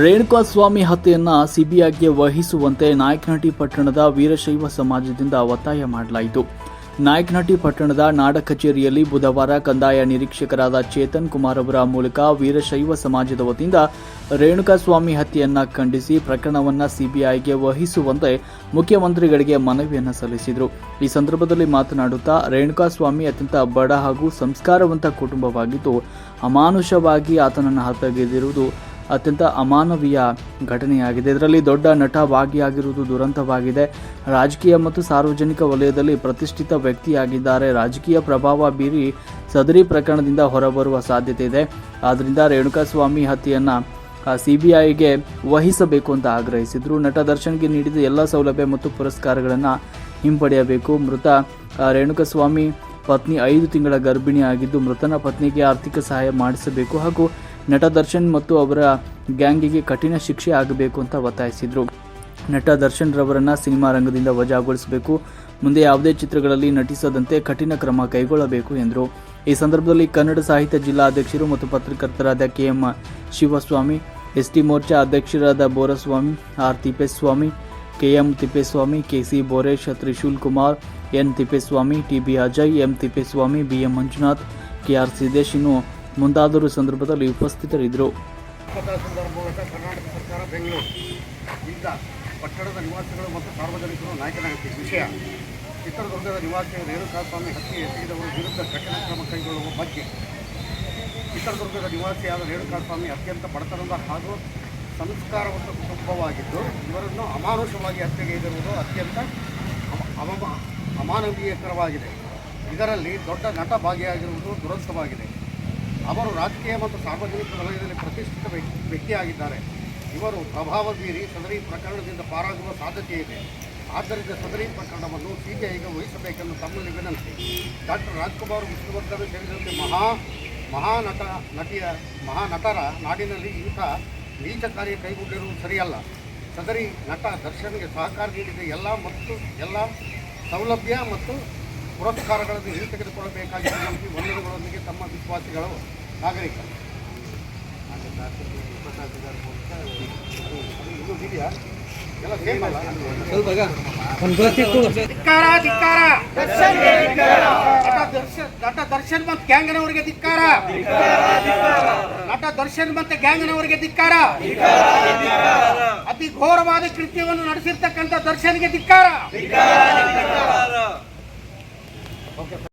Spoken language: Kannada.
ರೇಣುಕಾಸ್ವಾಮಿ ಹತ್ಯೆಯನ್ನ ಸಿಬಿಐಗೆ ವಹಿಸುವಂತೆ ನಾಯಕನಹಟ್ಟಿ ಪಟ್ಟಣದ ವೀರಶೈವ ಸಮಾಜದಿಂದ ಒತ್ತಾಯ ಮಾಡಲಾಯಿತು. ನಾಯಕನಹಟ್ಟಿ ಪಟ್ಟಣದ ನಾಡ ಕಚೇರಿಯಲ್ಲಿ ಬುಧವಾರ ಕಂದಾಯ ನಿರೀಕ್ಷಕರಾದ ಚೇತನ್ ಕುಮಾರ್ ಅವರ ಮೂಲಕ ವೀರಶೈವ ಸಮಾಜದ ವತಿಯಿಂದ ರೇಣುಕಾಸ್ವಾಮಿ ಹತ್ಯೆಯನ್ನ ಖಂಡಿಸಿ ಪ್ರಕರಣವನ್ನ ಸಿಬಿಐಗೆ ವಹಿಸುವಂತೆ ಮುಖ್ಯಮಂತ್ರಿಗಳಿಗೆ ಮನವಿಯನ್ನ ಸಲ್ಲಿಸಿದರು. ಈ ಸಂದರ್ಭದಲ್ಲಿ ಮಾತನಾಡುತ್ತಾ ರೇಣುಕಾ ಸ್ವಾಮಿ ಅತ್ಯಂತ ಬಡ ಹಾಗೂ ಸಂಸ್ಕಾರವಂತ ಕುಟುಂಬವಾಗಿದ್ದು, ಅಮಾನುಷವಾಗಿ ಆತನನ್ನು ಹತಗೆದಿರುವುದು ಅತ್ಯಂತ ಅಮಾನವೀಯ ಘಟನೆಯಾಗಿದೆ. ಇದರಲ್ಲಿ ದೊಡ್ಡ ನಟ ಭಾಗಿಯಾಗಿರುವುದು ದುರಂತವಾಗಿದೆ. ರಾಜಕೀಯ ಮತ್ತು ಸಾರ್ವಜನಿಕ ವಲಯದಲ್ಲಿ ಪ್ರತಿಷ್ಠಿತ ವ್ಯಕ್ತಿಯಾಗಿದ್ದಾರೆ. ರಾಜಕೀಯ ಪ್ರಭಾವ ಬೀರಿ ಸದರಿ ಪ್ರಕರಣದಿಂದ ಹೊರಬರುವ ಸಾಧ್ಯತೆ ಇದೆ. ಆದ್ದರಿಂದ ರೇಣುಕಾಸ್ವಾಮಿ ಹತ್ಯೆಯನ್ನು ಸಿಬಿಐಗೆ ವಹಿಸಬೇಕು ಅಂತ ಆಗ್ರಹಿಸಿದರು. ನಟ ದರ್ಶನ್ಗೆ ನೀಡಿದ ಎಲ್ಲ ಸೌಲಭ್ಯ ಮತ್ತು ಪುರಸ್ಕಾರಗಳನ್ನು ಹಿಂಪಡೆಯಬೇಕು. ಮೃತ ರೇಣುಕಸ್ವಾಮಿ ಪತ್ನಿ ಐದು ತಿಂಗಳ ಗರ್ಭಿಣಿಯಾಗಿದ್ದು, ಮೃತನ ಪತ್ನಿಗೆ ಆರ್ಥಿಕ ಸಹಾಯ ಮಾಡಿಸಬೇಕು ಹಾಗೂ ನಟ ದರ್ಶನ್ ಮತ್ತು ಅವರ ಗ್ಯಾಂಗಿಗೆ ಕಠಿಣ ಶಿಕ್ಷೆ ಆಗಬೇಕು ಅಂತ ಒತ್ತಾಯಿಸಿದರು. ನಟ ದರ್ಶನ್ ರವರನ್ನು ಸಿನಿಮಾ ರಂಗದಿಂದ ವಜಾಗೊಳಿಸಬೇಕು. ಮುಂದೆ ಯಾವುದೇ ಚಿತ್ರಗಳಲ್ಲಿ ನಟಿಸದಂತೆ ಕಠಿಣ ಕ್ರಮ ಕೈಗೊಳ್ಳಬೇಕು ಎಂದರು. ಈ ಸಂದರ್ಭದಲ್ಲಿ ಕನ್ನಡ ಸಾಹಿತ್ಯ ಜಿಲ್ಲಾ ಅಧ್ಯಕ್ಷರು ಮತ್ತು ಪತ್ರಕರ್ತರಾದ ಕೆಎಂ ಶಿವಸ್ವಾಮಿ, ಎಸ್ಟಿ ಮೋರ್ಚಾ ಅಧ್ಯಕ್ಷರಾದ Boraswamy, R Thippeswamy, KM Thippeswamy KC Boresh, Trishul Kumar, N Thippeswamy TB Ajay, M Thippeswamy BM Manjunath KR Siddesh ಇನ್ನು ಮುಂತಾದವರು ಸಂದರ್ಭದಲ್ಲಿ ಉಪಸ್ಥಿತರಿದ್ದರು. ಪಟ್ಟಣದ ನಿವಾಸಿಗಳು ಮತ್ತು ಸಾರ್ವಜನಿಕರು ನಾಯಕನಾಗುತ್ತೆ ವಿಷಯ. ಚಿತ್ರದುರ್ಗದ ನಿವಾಸಿ ರೇಣುಕಾಸ್ವಾಮಿ ಹತ್ಯೆ ಎಸಗಿದವರ ವಿರುದ್ಧ ಕಠಿಣ ಕ್ರಮ ಕೈಗೊಳ್ಳುವ ಬಗ್ಗೆ. ಚಿತ್ರದುರ್ಗದ ನಿವಾಸಿಯಾದ ರೇಣುಕಾಸ್ವಾಮಿ ಅತ್ಯಂತ ಬಡತನದ ಹಾಗೂ ಸಂಸ್ಕಾರವಂತ ಕುಟುಂಬವಾಗಿದ್ದು, ಇವರನ್ನು ಅಮಾನುಷವಾಗಿ ಹತ್ಯೆಗೈದಿರುವುದು ಅತ್ಯಂತ ಅಮಾನವೀಯಕರವಾಗಿದೆ. ಇದರಲ್ಲಿ ದೊಡ್ಡ ನಟ ಭಾಗಿಯಾಗಿರುವುದು ದುರಂತವಾಗಿದೆ. ಅವರು ರಾಜಕೀಯ ಮತ್ತು ಸಾರ್ವಜನಿಕ ವಲಯದಲ್ಲಿ ಪ್ರತಿಷ್ಠಿತ ವ್ಯಕ್ತಿ ವ್ಯಕ್ತಿಯಾಗಿದ್ದಾರೆ. ಇವರು ಪ್ರಭಾವ ಬೀರಿ ಸದರಿ ಪ್ರಕರಣದಿಂದ ಪಾರಾಗುವ ಸಾಧ್ಯತೆ ಇದೆ ಆದ್ದರಿಂದ ಸದರಿ ಪ್ರಕರಣವನ್ನು ಸಿಬಿಐಗೆ ವಹಿಸಬೇಕೆಂದು ತಮ್ಮಲ್ಲಿ ವಿನಂತಿ. ಡಾಕ್ಟರ್ ರಾಜ್ಕುಮಾರ್ ವಿಷ್ಣುವರ್ಧನ್ ಸೇರಿದಂತೆ ಮಹಾ ಮಹಾನಟ ನಟಿಯ ಮಹಾನಟರ ನಾಡಿನಲ್ಲಿ ಇಂಥ ನೀಚ ಕಾರ್ಯ ಕೈಗೊಂಡಿರುವುದು ಸರಿಯಲ್ಲ. ಸದರಿ ನಟ ದರ್ಶನ್ಗೆ ಸಹಕಾರ ನೀಡಿದ ಎಲ್ಲ ಮತ್ತು, ಎಲ್ಲ ಸೌಲಭ್ಯ ಮತ್ತು ಪುರಸ್ಕಾರಗಳನ್ನು ಹಿಂತೆಗೆದುಕೊಳ್ಳಬೇಕಾಗಿದೆ ತೆಗೆದುಕೊಳ್ಳಬೇಕಾಗಿ ವಂದನೆಗಳೊಂದಿಗೆ ತಮ್ಮ ವಿಶ್ವಾಸಿಗಳು ನಾಗರಿಕರು ಇದು ಇದೆಯಾ ಎಲ್ಲ ಸೇಮ್ ಅಲ್ಲ ಧಿಕ್ಕಾರ. ಧಿಕ್ಕಾರ ನಟ ದರ್ಶನ್ ಮತ್ತೆ ದರ್ಶನ್ ಮತ್ತು ಗ್ಯಾಂಗ್ನವರಿಗೆ ಧಿಕ್ಕಾರ. ನಟ ದರ್ಶನ್ ಮತ್ತೆ ಗ್ಯಾಂಗನವರಿಗೆ ಧಿಕ್ಕಾರ. ಅತಿ ಘೋರವಾದ ಕೃತ್ಯವನ್ನು ನಡೆಸಿರ್ತಕ್ಕಂಥ ದರ್ಶನ್ಗೆ ಧಿಕ್ಕಾರ. aunque